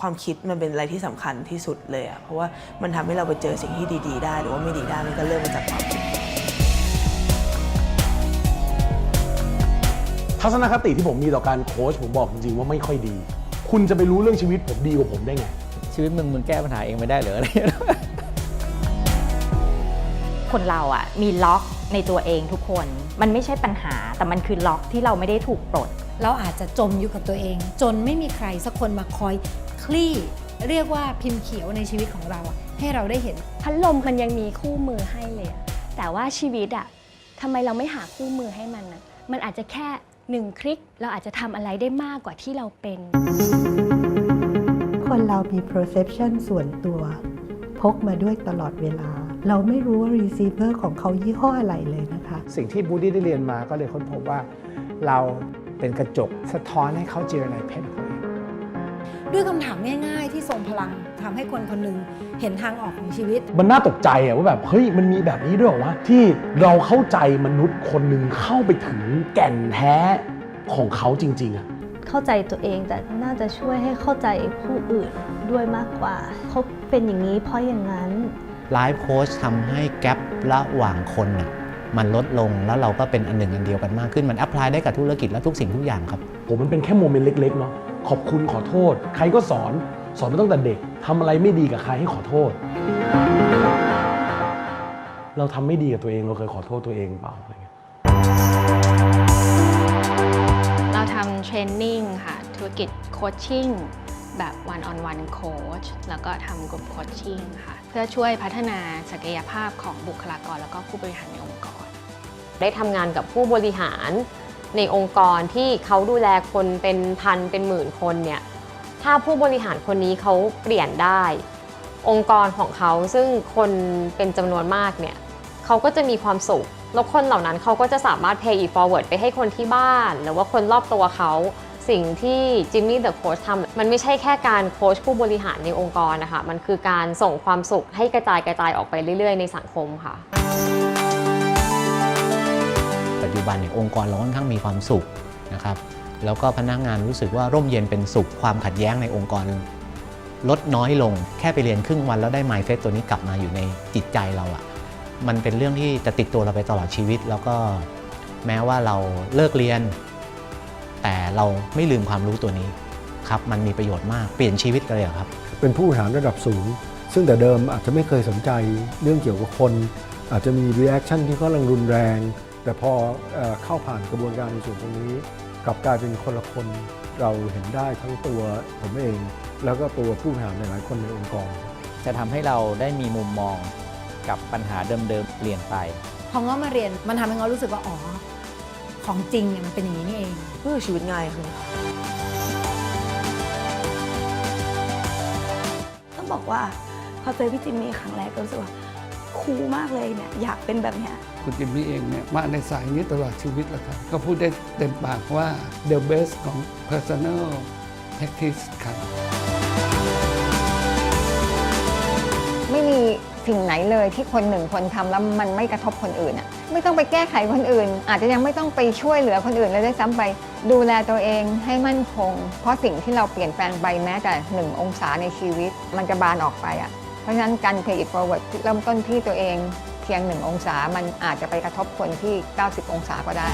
ความคิดมันเป็นอะไรที่สำคัญที่สุดเลยอะเพราะว่ามันทำให้เราไปเจอสิ่งที่ดี ๆ ได้ หรือว่าไม่ดีได้มันก็เริ่มมาจากความคิดทัศนคติที่ผมมีต่อการโค้ชผมบอกจริงๆว่าไม่ค่อยดี คุณจะไปรู้เรื่องชีวิตผมดีกว่าผมได้ไง ชีวิตมึงมึงแก้ปัญหาเองไม่ได้เหรออะไรอย่างเงี้ย คนเราอะมีล็อกในตัวเองทุกคน มันไม่ใช่ปัญหาแต่มันคือล็อกที่เราไม่ได้ถูกปลด เราอาจจะจมอยู่กับตัวเอง จนไม่มีใครสักคนมาคอยคลี่ เรียกว่าพิมพ์เขียวในชีวิตของเราอะให้เราได้เห็น พัดลมมันยังมีคู่มือให้เลยอะแต่ว่าชีวิตอะทำไมเราไม่หาคู่มือให้มันอะมันอาจจะแค่หนึ่งคลิกเราอาจจะทำอะไรได้มากกว่าที่เราเป็น คนเรามี perception ส่วนตัว พกมาด้วยตลอดเวลา เราไม่รู้ว่า receiver ของเขายี่ห้ออะไรเลยนะคะ สิ่งที่บูดี้ได้เรียนมาก็เลยค้นพบว่าเราเป็นกระจกสะท้อนให้เขาเจอในเพศของตัวเองด้วยคำถามง่ายๆ ที่ทรงพลังทำให้คนคนหนึ่งเห็นทางออกของชีวิต มันน่าตกใจอะว่าแบบเฮ้ยมันมีแบบนี้ด้วยเหรอวะที่เราเข้าใจมนุษย์คนหนึ่งเข้าไปถึงแก่นแท้ของเขาจริงๆอะเข้าใจตัวเองแต่น่าจะช่วยให้เข้าใจผู้อื่นด้วยมากกว่าเขาเป็นอย่างนี้เพราะอย่างนั้น ไลฟ์โค้ชทำให้แกลบระหว่างคนน่ะมันลดลงแล้วเราก็เป็นอันหนึ่งอันเดียวกันมากขึ้น มันแอพพลายได้กับธุรกิจและทุกสิ่งทุกอย่างครับผมมันเป็นแค่โมเมนต์เล็กๆเนาะขอบคุณขอโทษ ใครก็สอนสอนมาตั้งแต่เด็กทำอะไรไม่ดีกับใครให้ขอโทษ เราทำไม่ดีกับตัวเองเราเคยขอโทษตัวเองเปล่าอะไรเงี้ยเราทำเทรนนิ่งค่ะธุรกิจโคชชิ่ง แบบ one on one coach แล้วก็ทำกลุ่มโคชชิ่งค่ะ เพื่อช่วยพัฒนาศักยภาพของบุคลากร แล้วก็ผู้บริหารในองค์กร ได้ทำงานกับผู้บริหารในองค์กรที่เขาดูแลคนเป็นพันเป็นหมื่นคนเนี่ยถ้าผู้บริหารคนนี้เขาเปลี่ยนได้ องค์กรของเขาซึ่งคนเป็นจำนวนมากเนี่ยเขาก็จะมีความสุขแล้วคนเหล่านั้นเขาก็จะสามารถ pay it forward ไปให้คนที่บ้าน หรือว่าคนรอบตัวเขา สิ่งที่จิมมี่เดอะโค้ชทำมันไม่ใช่แค่การโค้ชผู้บริหารในองค์กรนะคะ มันคือการส่งความสุขให้กระจายกระจายออกไปเรื่อย ๆ ในสังคมค่ะ ปัจจุบันเนี่ยองค์กรเราค่อนข้างมีความสุขนะครับแล้วก็พนักงานรู้สึกว่าร่มเย็นเป็นสุขความขัดแย้งในองค์กร ลดน้อยลงแค่ไปเรียนครึ่งวันแล้วได้ mindset ตัวนี้กลับมาอยู่ในจิตใจเราอะมันเป็นเรื่องที่จะติดตัวเราไปตลอดชีวิต แล้วก็แม้ว่าเราเลิกเรียน แต่เราไม่ลืมความรู้ตัวนี้ครับมันมีประโยชน์มากเปลี่ยนชีวิตกันเลยอะครับ เป็นผู้บริหารระดับสูง ซึ่งแต่เดิมอาจจะไม่เคยสนใจเรื่องเกี่ยวกับคน อาจจะมี reaction ที่ค่อนข้างรุนแรง แต่พอเอ่อเข้าผ่านกระบวนการในส่วนตรงนี้ กลับกลายเป็นคนละคนเราเห็นได้ทั้งตัวผมเอง แล้วก็ตัวผู้บริหารหลายๆคนในองค์กร จะทำให้เราได้มีมุมมองกับปัญหาเดิมๆเปลี่ยนไปพอง้อมาเรียนมันทำให้ง้อรู้สึกว่าอ๋อ ของจริงเนี่ยมันเป็นอย่างนี้นี่เองเพื่อชีวิตง่ายขึ้นต้องบอกว่าพอเจอพี่จิมมี่ครั้งแรกก็รู้สึกว่าคูลมากเลยเนี่ยอยากเป็นแบบเนี้ยคุณจิมมี่เองเนี่ยมาในสายนี้ตลอดชีวิตแล้วครับก็พูดได้เต็มปากว่า the best ของ personal practice ครับ สิ่งไหนเลยที่คนหนึ่งคนทำแล้วมันไม่กระทบคนอื่นอะไม่ต้องไปแก้ไขคนอื่น อาจจะยังไม่ต้องไปช่วยเหลือคนอื่นเลยด้วยซ้ำไป ดูแลตัวเองให้มั่นคง เพราะสิ่งที่เราเปลี่ยนแปลงไปแม้แต่หนึ่งองศาในชีวิต มันจะบานออกไปอะเพราะฉะนั้นการ pay it forward เริ่มต้นที่ตัวเองเพียงหนึ่งองศา มันอาจจะไปกระทบคนที่ 90 องศาก็ได้